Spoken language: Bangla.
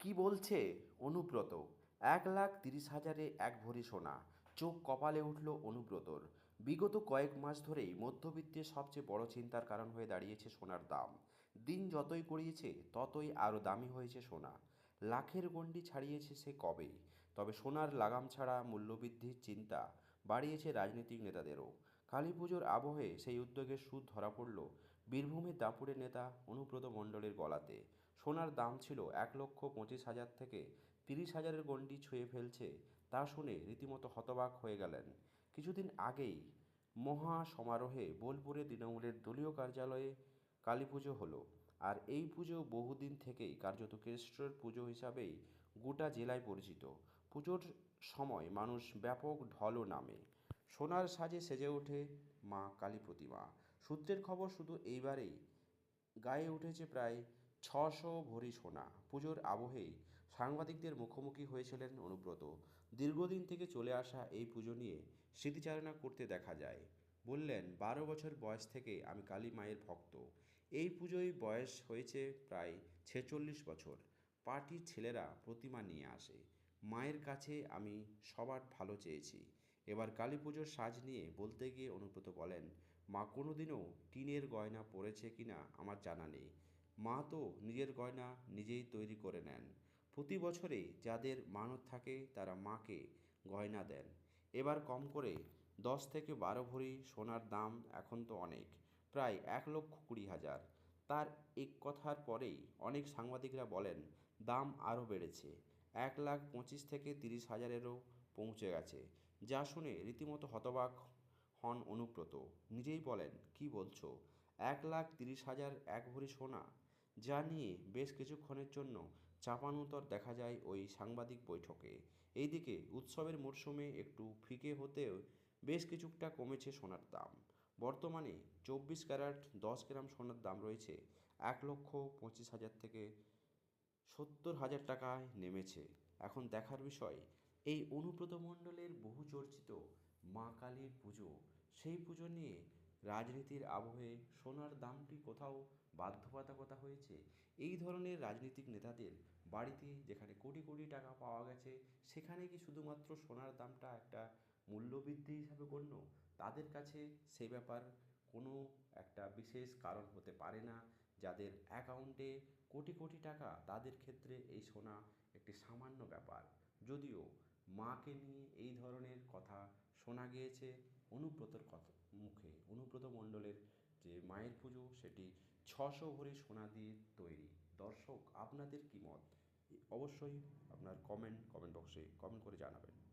কি বলছে? অনুব্রত। এক লাখ তিরিশ হাজারে এক ভরি সোনা। চোখ কপালে উঠল অনুব্রতর। বিগত কয়েক মাস ধরেই মধ্যবিত্তের সবচেয়ে বড় চিন্তার কারণ হয়ে দাঁড়িয়েছে সোনার দাম। দিন যতই গড়িয়েছে, ততই আরও দামি হয়েছে সোনা। লাখের গণ্ডি ছাড়িয়েছে সে কবেই? তবে সোনার লাগাম ছাড়া মূল্যবৃদ্ধির চিন্তা বাড়িয়েছে রাজনৈতিক নেতাদেরও। কালী পুজোর আবহে সেই উদ্যোগের সুদ ধরা পড়ল বীরভূমের দাপুরের নেতা অনুব্রত মণ্ডলের গলাতে। সোনার দাম ছিল এক লক্ষ পঁচিশ হাজার থেকে তিরিশ হাজারের গণ্ডি ছুঁয়ে ফেলছে তা শুনে রীতিমতো হতবাক হয়ে গেলেন। কিছুদিন আগেই মহা সমারোহে বোলপুরে তৃণমূলের দলীয় কার্যালয়ে কালী পুজো হলো আর এই পুজো বহুদিন থেকেই কার্যত কেষ্টর পুজো হিসাবেই গোটা জেলায় পরিচিত। পুজোর সময় মানুষ ব্যাপক ঢলও নামে। সোনার সাজে সেজে ওঠে মা কালী প্রতিমা। সূত্রের খবর শুধু এইবারেই গায়ে উঠেছে প্রায় ছশো ভরি সোনা। পুজোর আবহেই সাংবাদিকদের মুখোমুখি হয়েছিলেন অনুব্রত। দীর্ঘদিন থেকে চলে আসা এই পুজো নিয়ে স্মৃতিচারণা করতে দেখা যায়। বললেন, বারো বছর বয়স থেকে আমি কালী মায়ের ভক্ত। এই পুজোয় বয়স হয়েছে প্রায় ছেচল্লিশ বছর। পার্টির ছেলেরা প্রতিমা নিয়ে আসে। মায়ের কাছে আমি সবার ভালো চেয়েছি। এবার কালী পুজোর সাজ নিয়ে বলতে গিয়ে অনুব্রত বলেন, মা কোনোদিনও টিনের গয়না পরেছে কিনা আমার জানা নেই। মা তো নিজের গয়না নিজেই তৈরি করে নেন। প্রতি বছরে যাদের মানত থাকে তারা মাকে গয়না দেন। এবার কম করে দশ থেকে বারো ভরি সোনার দাম এখন তো অনেক, প্রায় এক লক্ষ কুড়ি হাজার। তার এক কথার পরেই অনেক সাংবাদিকরা বলেন, দাম আরও বেড়েছে, এক লাখ পঁচিশ থেকে তিরিশ হাজারেরও পৌঁছে গেছে, যা শুনে রীতিমতো হতবাক হন অনুব্রত। নিজেই বলেন, কি বলছো? এক লাখ তিরিশ হাজার এক ভরি সোনা, যা নিয়ে বেশ কিছুক্ষণের জন্য চাপানুতর দেখা যায় ওই সাংবাদিক বৈঠকে। এইদিকে উৎসবের মরশুমে একটু ফিকে হতেও বেশ কিছুটা কমেছে সোনার দাম। বর্তমানে চব্বিশ ক্যারেট দশ গ্রাম সোনার দাম রয়েছে, এক লক্ষ পঁচিশ হাজার থেকে সত্তর হাজার টাকায় নেমেছে। এখন দেখার বিষয়, এই অনুব্রত মণ্ডলের বহু চর্চিত মা কালীর পুজো। সেই পুজো নিয়ে রাজনীতির আবহে সোনার দামটি কোথাও বাধ্যবাধকতা হয়েছে? এই ধরনের রাজনৈতিক নেতাদের বাড়িতে যেখানে কোটি কোটি টাকা পাওয়া গেছে, সেখানে কি শুধুমাত্র সোনার দামটা একটা মূল্যবৃদ্ধি হিসাবে গণ্য? তাদের কাছে সে ব্যাপার কোনো একটা বিশেষ কারণ হতে পারে না, যাদের অ্যাকাউন্টে কোটি কোটি টাকা। তাদের ক্ষেত্রে এই সোনা একটি সামান্য ব্যাপার। যদিও মাকে নিয়ে এই ধরনের কথা শোনা গিয়েছে অনুব্রতর কথা মুখে, অনুব্রত মণ্ডলের যে মায়ের পুজো, সেটি ছশো ভরি সোনা দিয়ে তৈরি। দর্শক, আপনাদের কী মত? অবশ্যই আপনার কমেন্ট কমেন্ট বক্সে কমেন্ট করে জানাবেন।